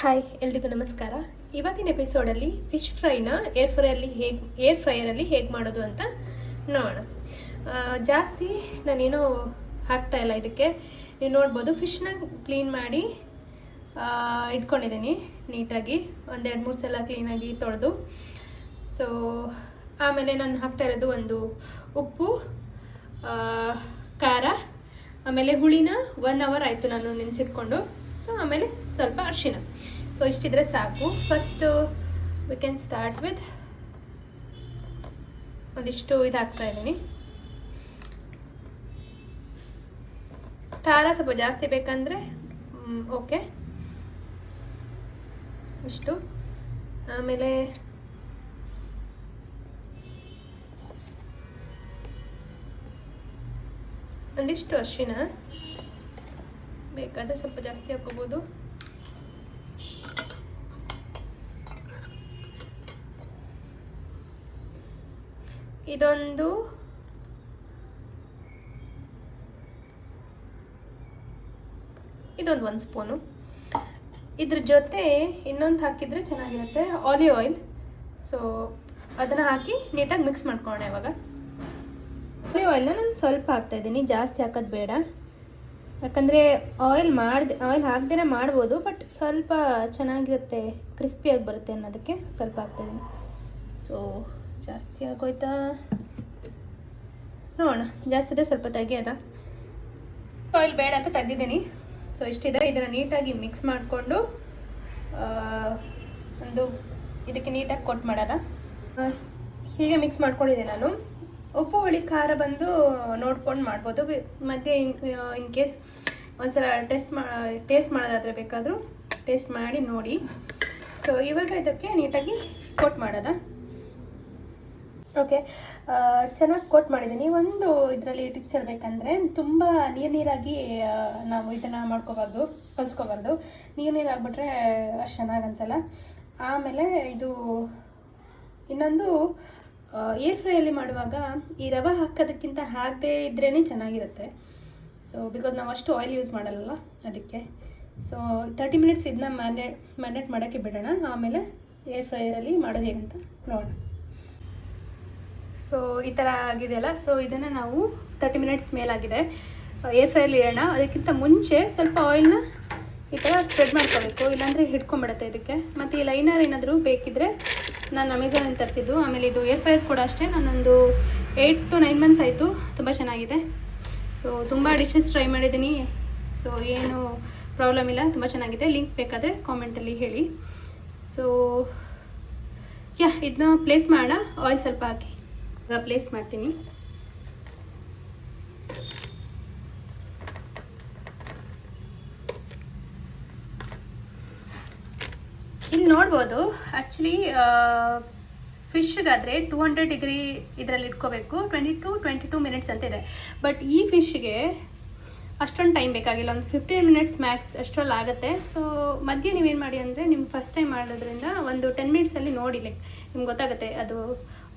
Hi, ಎಲ್ರಿಗೂ ನಮಸ್ಕಾರ. ಇವತ್ತಿನ ಎಪಿಸೋಡಲ್ಲಿ ಫಿಶ್ ಫ್ರೈನ ಏರ್ ಫ್ರೈಯಲ್ಲಿ ಹೇಗೆ ಏರ್ ಫ್ರೈಯರಲ್ಲಿ ಹೇಗೆ ಮಾಡೋದು ಅಂತ ನೋಡೋಣ. ಜಾಸ್ತಿ ನಾನೇನು ಹಾಕ್ತಾ ಇಲ್ಲ ಇದಕ್ಕೆ. ನೀವು ನೋಡ್ಬೋದು ಫಿಶ್ನ ಕ್ಲೀನ್ ಮಾಡಿ ಇಟ್ಕೊಂಡಿದ್ದೀನಿ ನೀಟಾಗಿ. ಒಂದೆರಡು ಮೂರು ಸಲ ಕ್ಲೀನಾಗಿ ತೊಳೆದು. ಸೊ ಆಮೇಲೆ ನಾನು ಹಾಕ್ತಾ ಇರೋದು ಒಂದು ಉಪ್ಪು ಖಾರ, ಆಮೇಲೆ ಹುಳಿನ ಒನ್ ಅವರ್ ಆಯಿತು ನಾನು ನೆನೆಸಿಟ್ಕೊಂಡು. ಸೊ ಆಮೇಲೆ ಸ್ವಲ್ಪ ಅರಿಶಿನ. ಸೊ ಇಷ್ಟಿದ್ರೆ ಸಾಕು. First we can start with ಒಂದಿಷ್ಟು ಇದು ಹಾಕ್ತಾ ಇದ್ದೀನಿ. ಖಾರ ಸ್ವಲ್ಪ ಜಾಸ್ತಿ ಬೇಕಂದರೆ ಓಕೆ ಇಷ್ಟು. ಆಮೇಲೆ ಒಂದಿಷ್ಟು ಅರಿಶಿನ. ಬೇಕಾದರೆ ಸ್ವಲ್ಪ ಜಾಸ್ತಿ ಹಾಕೋಬೋದು. ಇದೊಂದು ಇದೊಂದು ಒಂದು ಸ್ಪೂನು. ಇದ್ರ ಜೊತೆ ಇನ್ನೊಂದು ಹಾಕಿದರೆ ಚೆನ್ನಾಗಿರುತ್ತೆ, ಆಲಿವ್ ಆಯಿಲ್. ಸೊ ಅದನ್ನು ಹಾಕಿ ನೀಟಾಗಿ ಮಿಕ್ಸ್ ಮಾಡ್ಕೊಳ್ಳೋಣ ಇವಾಗ. ಆಲಿವ್ ಆಯಿಲ್ನ ನಾನು ಸ್ವಲ್ಪ ಹಾಕ್ತಾ ಇದ್ದೀನಿ, ಜಾಸ್ತಿ ಹಾಕೋದು ಬೇಡ. ಯಾಕಂದರೆ ಆಯಿಲ್ ಮಾಡ್ದೆ ಆಯಿಲ್ ಹಾಕ್ದೇ ಮಾಡ್ಬೋದು ಬಟ್ ಸ್ವಲ್ಪ ಚೆನ್ನಾಗಿರುತ್ತೆ ಕ್ರಿಸ್ಪಿಯಾಗಿ ಬರುತ್ತೆ ಅನ್ನೋದಕ್ಕೆ ಸ್ವಲ್ಪ ಹಾಕ್ತಾಯಿದ್ದೀನಿ. ಸೊ ಜಾಸ್ತಿ ಆಗೋಯ್ತಾ? ನೋಡೋಣ, ಜಾಸ್ತಿ ಇದೆ ಸ್ವಲ್ಪ ತೆಗಿಯೋದ? ಆಯಿಲ್ ಬೇಡ ಅಂತ ತೆಗ್ದಿದ್ದೀನಿ. ಸೊ ಇಷ್ಟಿದೆ, ಇದನ್ನು ನೀಟಾಗಿ ಮಿಕ್ಸ್ ಮಾಡಿಕೊಂಡು ಒಂದು ಇದಕ್ಕೆ ನೀಟಾಗಿ ಕೊಟ್ಟು ಮಾಡೋದ? ಹೀಗೆ ಮಿಕ್ಸ್ ಮಾಡ್ಕೊಂಡಿದ್ದೆ ನಾನು. ಉಪ್ಪು ಹುಳಿ ಖಾರ ಬಂದು ನೋಡ್ಕೊಂಡು ಮಾಡ್ಬೋದು. ಮತ್ತೆ ಇನ್ ಇನ್ ಕೇಸ್ ಒಂದ್ಸಲ ಟೆಸ್ಟ್ ಮಾ ಟೇಸ್ಟ್ ಮಾಡೋದಾದರೆ ಬೇಕಾದರೂ ಟೇಸ್ಟ್ ಮಾಡಿ ನೋಡಿ. ಸೊ ಇವಾಗ ಇದಕ್ಕೆ ನೀಟಾಗಿ ಕೋಟ್ ಮಾಡೋದ? ಓಕೆ ಚೆನ್ನಾಗಿ ಕೋಟ್ ಮಾಡಿದ್ದೀನಿ. ಒಂದು ಇದರಲ್ಲಿ ಟಿಪ್ಸ್ ಹೇಳಬೇಕಂದ್ರೆ ತುಂಬ ನೀರು ನೀರಾಗಿ ನಾವು ಇದನ್ನು ಮಾಡ್ಕೋಬಾರ್ದು, ಕಲಿಸ್ಕೋಬಾರ್ದು. ನೀರು ನೀರಾಗ್ಬಿಟ್ರೆ ಅಷ್ಟು ಚೆನ್ನಾಗಿ ಅನ್ಸಲ್ಲ. ಆಮೇಲೆ ಇದು ಇನ್ನೊಂದು ಏರ್ ಫ್ರೈಯಲ್ಲಿ ಮಾಡುವಾಗ ಈ ರವೆ ಹಾಕೋದಕ್ಕಿಂತ ಹಾಕದೇ ಇದ್ರೇ ಚೆನ್ನಾಗಿರುತ್ತೆ. ಸೊ ಬಿಕಾಸ್ ನಾವು ಅಷ್ಟು ಆಯಿಲ್ ಯೂಸ್ ಮಾಡಲ್ಲ ಅದಕ್ಕೆ. ಸೊ ತರ್ಟಿ ಮಿನಿಟ್ಸ್ ಇದನ್ನ ಮ್ಯಾನೆ ಮ್ಯಾರಿನೇಟ್ ಮಾಡೋಕ್ಕೆ ಬಿಡೋಣ. ಆಮೇಲೆ ಏರ್ ಫ್ರೈಯರಲ್ಲಿ ಮಾಡೋದು ಹೇಗಂತ ನೋಡೋಣ. ಸೊ ಈ ಥರ ಆಗಿದೆಯಲ್ಲ? ಸೊ ಇದನ್ನು ನಾವು ತರ್ಟಿ ಮಿನಿಟ್ಸ್ ಮೇಲಾಗಿದೆ. ಏರ್ ಫ್ರೈಯಲ್ಲಿ ಇಡೋಣ. ಅದಕ್ಕಿಂತ ಮುಂಚೆ ಸ್ವಲ್ಪ ಆಯಿಲ್ನ ಈ ಥರ ಸ್ಪ್ರೆಡ್ ಮಾಡ್ಕೋಬೇಕು. ಇಲ್ಲಾಂದರೆ ಹಿಡ್ಕೊಂಬಿಡುತ್ತೆ ಇದಕ್ಕೆ. ಮತ್ತು ಈ ಲೈನರ್ ಏನಾದರೂ ಬೇಕಿದ್ದರೆ ನಾನು ಅಮೆಝಾನಲ್ಲಿ ತರಿಸಿದ್ದು. ಆಮೇಲೆ ಇದು ಏರ್ ಫ್ರೈರ್ ಕೂಡ ಅಷ್ಟೇ. ನಾನೊಂದು ಏಯ್ಟ್ ಟು ನೈನ್ ಮಂತ್ಸ್ ಆಯಿತು. ತುಂಬ ಚೆನ್ನಾಗಿದೆ. ಸೊ ತುಂಬ ಡಿಶಸ್ ಟ್ರೈ ಮಾಡಿದ್ದೀನಿ. ಸೊ ಏನು ಪ್ರಾಬ್ಲಮ್ ಇಲ್ಲ. ತುಂಬ ಚೆನ್ನಾಗಿದೆ. ಲಿಂಕ್ ಬೇಕಾದರೆ ಕಾಮೆಂಟಲ್ಲಿ ಹೇಳಿ. ಸೊ ಯಾ ಇದನ್ನ ಪ್ಲೇಸ್ ಮಾಡೋಣ. ಆಯಿಲ್ ಸ್ವಲ್ಪ ಹಾಕಿ. ಈಗ ಪ್ಲೇಸ್ ಮಾಡ್ತೀನಿ. ಇಲ್ಲಿ ನೋಡ್ಬೋದು ಆ್ಯಕ್ಚುಲಿ ಫಿಶ್ಗಾದರೆ ಟೂ ಹಂಡ್ರೆಡ್ ಡಿಗ್ರಿ ಇದರಲ್ಲಿ ಇಟ್ಕೋಬೇಕು twenty two twenty two minutes ಅಂತ ಇದೆ. ಬಟ್ ಈ ಫಿಶ್ಗೆ ಅಷ್ಟೊಂದು ಟೈಮ್ ಬೇಕಾಗಿಲ್ಲ, ಒಂದು ಫಿಫ್ಟೀನ್ ಮಿನಿಟ್ಸ್ ಮ್ಯಾಕ್ಸ್ ಅಷ್ಟರಲ್ಲಿ ಆಗುತ್ತೆ. ಸೊ ಮಧ್ಯೆ ನೀವೇನು ಮಾಡಿ ಅಂದರೆ ನಿಮ್ಮ ಫಸ್ಟ್ ಟೈಮ್ ಮಾಡೋದ್ರಿಂದ ಒಂದು ಟೆನ್ ಮಿನಿಟ್ಸಲ್ಲಿ ನೋಡಿ ಲೈಕ್ ನಿಮ್ಗೆ ಗೊತ್ತಾಗುತ್ತೆ, ಅದು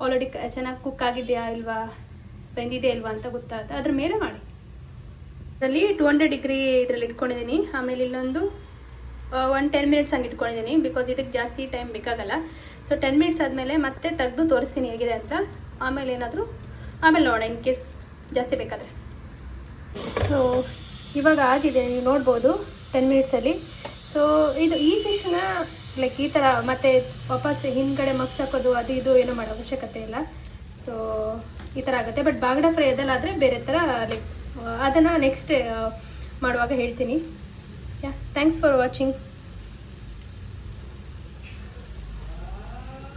ಆಲ್ರೆಡಿ ಚೆನ್ನಾಗಿ ಕುಕ್ ಆಗಿದೆಯಾ ಇಲ್ವಾ ಬೆಂದಿದೆ ಇಲ್ವಾ ಅಂತ ಗೊತ್ತಾಗುತ್ತೆ. ಅದ್ರ ಮೇಲೆ ಮಾಡಿ. ಅದರಲ್ಲಿ ಟೂ ಹಂಡ್ರೆಡ್ ಡಿಗ್ರಿ ಇದರಲ್ಲಿ ಇಟ್ಕೊಂಡಿದ್ದೀನಿ. ಆಮೇಲೆ ಇಲ್ಲೊಂದು ಒನ್ ಟೆನ್ ಮಿನಿಟ್ಸ್ ಹಂಗೆ ಇಟ್ಕೊಂಡಿದ್ದೀನಿ ಬಿಕಾಸ್ ಇದಕ್ಕೆ ಜಾಸ್ತಿ ಟೈಮ್ ಬೇಕಾಗಲ್ಲ. ಸೊ ಟೆನ್ ಮಿನಿಟ್ಸ್ ಆದಮೇಲೆ ಮತ್ತೆ ತೆಗೆದು ತೋರಿಸ್ತೀನಿ ಹೇಗಿದೆ ಅಂತ. ಆಮೇಲೆ ಏನಾದರೂ? ಆಮೇಲೆ ನೋಡೋಣ ಇನ್ ಕೇಸ್ ಜಾಸ್ತಿ ಬೇಕಾದರೆ. ಸೊ ಇವಾಗ ಆಗಿದೆ, ನೀವು ನೋಡ್ಬೋದು ಟೆನ್ ಮಿನಿಟ್ಸಲ್ಲಿ ಸೊ ಇದು ಈ ಫಿಶ್ನ ಲೈಕ್ ಈ ಥರ ಮತ್ತೆ ವಾಪಸ್ ಹಿಂದ್ಗಡೆ ಮಗ್ಚಾಕೋದು, ಅದು ಇದು ಏನೂ ಮಾಡೋ ಅವಶ್ಯಕತೆ ಇಲ್ಲ. ಸೊ ಈ ಥರ ಆಗುತ್ತೆ. ಬಟ್ ಬಾಗಡ ಫ್ರೈ ಅದಲ್ಲಾದರೆ ಬೇರೆ ಥರ ಲೈಕ್ ಅದನ್ನು ನೆಕ್ಸ್ಟ್ ಮಾಡುವಾಗ ಹೇಳ್ತೀನಿ. ಯಾ ಥ್ಯಾಂಕ್ಸ್ ಫಾರ್ ವಾಚಿಂಗ್